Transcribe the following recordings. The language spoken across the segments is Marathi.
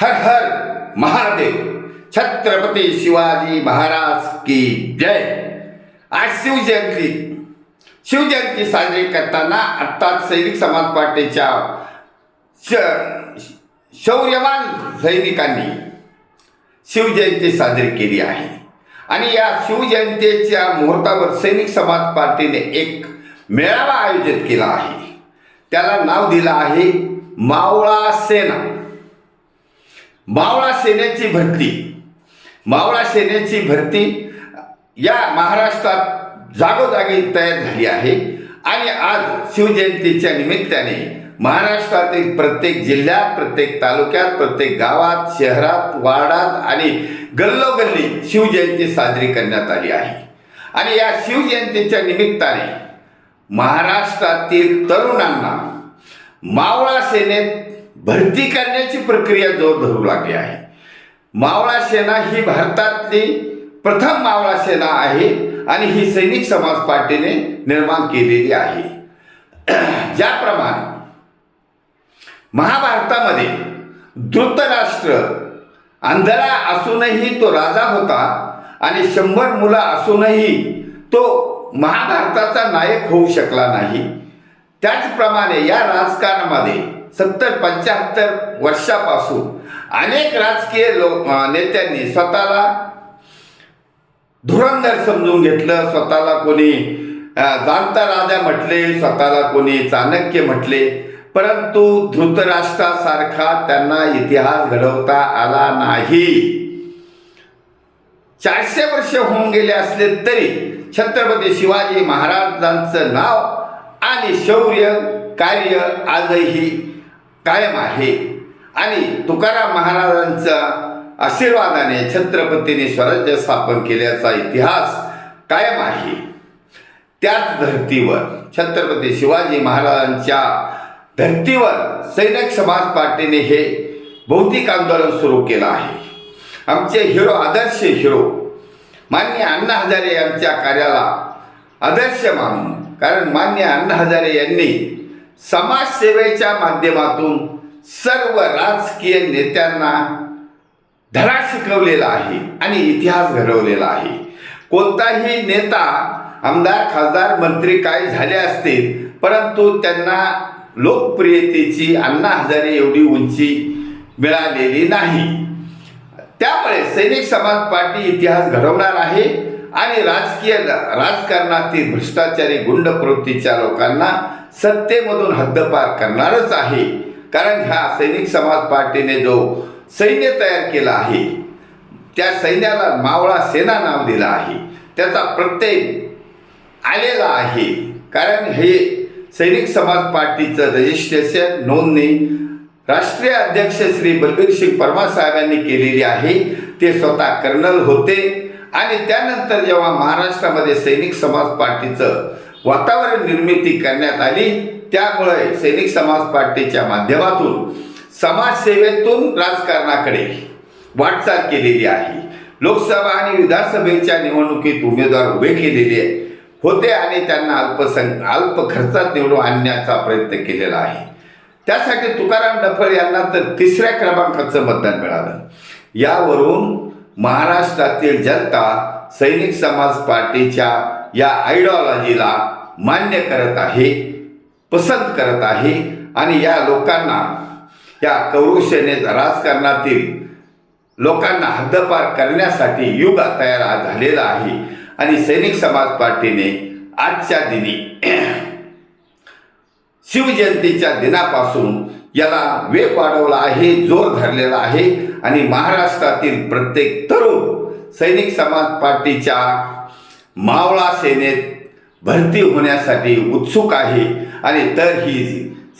हर हर महादेव। छत्रपती शिवाजी महाराज की जय। आज शिवजयंती। शिवजयंती साजरी करताना आत्ताच सैनिक समाज पार्टीच्या श- शौर्यवान सैनिकांनी शिवजयंती साजरी केली आहे. आणि या शिवजयंतीच्या मुहूर्तावर सैनिक समाज पार्टीने एक मेळावा आयोजित केला आहे. त्याला नाव दिलं आहे मावळा सेना. मावळा सेनेची भरती. मावळा सेनेची भरती या महाराष्ट्रात जागोजागी तयार झाली आहे. आणि आज शिवजयंतीच्या निमित्ताने महाराष्ट्रातील प्रत्येक जिल्ह्यात प्रत्येक तालुक्यात प्रत्येक गावात शहरात वार्डात आणि गल्लोगल्ली शिवजयंती साजरी करण्यात आली आहे. आणि या शिवजयंतीच्या निमित्ताने महाराष्ट्रातील तरुणांना मावळा सेनेत भरती करण्याची प्रक्रिया जोर धरू लागली आहे. मावळा सेना ही भारतातली प्रथम मावळा सेना आहे आणि ही सैनिक समाज पार्टीने निर्माण केलेली आहे. ज्याप्रमाणे महाभारतामध्ये धृतराष्ट्र अंधळा असूनही तो राजा होता आणि शंभर मुलं असूनही तो महाभारताचा नायक होऊ शकला नाही. त्याचप्रमाणे या राजकारणामध्ये सत्तर पंच्याहत्तर वर्षापासून अनेक राजकीय लोक नेत्यांनी स्वतःला धुरंधर समजून घेतलं. स्वतःला कोणी जाणता राजा म्हटले स्वतःला कोणी चाणक्य म्हटले. परंतु धृतराष्ट्रासारखा त्यांना इतिहास घडवता आला नाही. चारशे वर्ष होऊन गेले असले तरी छत्रपती शिवाजी महाराजांचं नाव आणि शौर्य कार्य आजही कायम आहे. आणि तुकाराम महाराजांच्या आशीर्वादाने छत्रपतीने स्वराज्य स्थापन केल्याचा इतिहास कायम आहे. त्याच धर्तीवर छत्रपती शिवाजी महाराजांच्या धर्तीवर सैनिक समाज पार्टीने हे बौद्धिक आंदोलन सुरू केलं आहे. आमचे हिरो आदर्श हिरो मान्य अण्णा हजारे यांच्या कार्याला आदर्श मानून कारण मान्य अण्णा हजारे यांनी समाजसेवेच्या माध्यमातून सर्व राजकीय नेत्यांना धडा शिकवलेला आहे आणि इतिहास घडवलेला आहे. कोणताही नेता आमदार खासदार मंत्री काय झाले असतील परंतु त्यांना लोकप्रियतेची अण्णा हजारे एवढी उंची मिळालेली नाही. त्यामुळे सैनिक समाज पार्टी इतिहास घडवणार आहे आणि राजकीय राजकारणातील भ्रष्टाचारी गुंड प्रवृत्तीच्या लोकांना सत्तेमधून हद्दपार करणारच आहे. कारण ह्या सैनिक समाज पार्टीने जो सैन्य तयार केला आहे त्या सैन्याला मावळा सेना नाव दिलं आहे. त्याचा प्रत्यय आलेला आहे. कारण हे सैनिक समाज पार्टीचं रजिस्ट्रेशन नोंदणी राष्ट्रीय अध्यक्ष श्री बलबीर सिंग परमा साहेबांनी केलेली आहे. ते स्वतः कर्नल होते. आणि त्यानंतर जेव्हा महाराष्ट्रामध्ये सैनिक समाज पार्टीचं वातावरण निर्मिती करण्यात आली. त्यामुळे सैनिक समाज पार्टीच्या माध्यमातून समाजसेवेतून राजकारणाकडे वाटचाल केलेली आहे. लोकसभा आणि विधानसभेच्या निवडणुकीत उमेदवार उभे केलेले होते आणि त्यांना अल्पसंख अल्प खर्चात निवडून आणण्याचा प्रयत्न केलेला आहे. त्यासाठी तुकाराम डफळ यांना तर तिसऱ्या क्रमांकाचं मतदान मिळालं. यावरून महाराष्ट्रातील जनता सैनिक समाज पार्टीच्या या आयडिओलॉजीला मान्य करत आहे पसंत करत आहे आणि या लोकांना या कौरुषेने राजकारणातील लोकांना हद्दपार करण्यासाठी युग तयार झालेला आहे आणि सैनिक समाज पार्टीने आजच्या दिनी शिवजयंतीच्या दिनापासून याला वेग वाढवला आहे जोर धरलेला आहे आणि महाराष्ट्रातील प्रत्येक तरुण सैनिक समाज पार्टीच्या मावळा सेनेत भरती होण्यासाठी उत्सुक आहे. आणि तर ही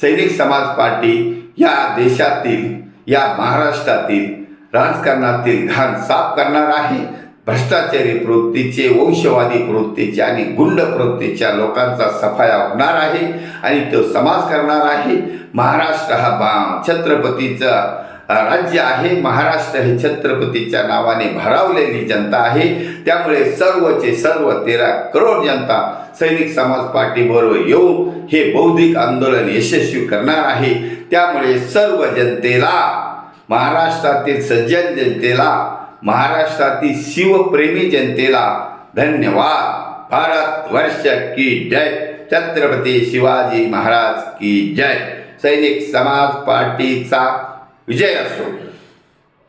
सैनिक समाज पार्टी या देशातील या महाराष्ट्रातील राजकारणातील घाण साफ करणार आहे. भ्रष्टाचारी प्रवृत्तीचे वंशवादी प्रवृत्तीचे आणि गुंड प्रवृत्तीच्या लोकांचा सफाया होणार आहे. आणि तो समाज करणार आहे. महाराष्ट्र हा बा छत्रपतीचा राज्य आहे महाराष्ट्र हे छत्रपतीच्या नावाने भरावलेली जनता आहे. त्यामुळे सर्वचे सर्व तेरा करोड जनता सैनिक समाज पार्टीबरोबर येऊन हे बौद्धिक आंदोलन यशस्वी करणार आहे. त्यामुळे सर्व जनतेला महाराष्ट्रातील सज्जन जनतेला महाराष्ट्रातील शिवप्रेमी जनतेला धन्यवाद. भारत वर्ष की जय. छत्रपती शिवाजी महाराज की जय. सैनिक समाज पार्टीचा Jefferson,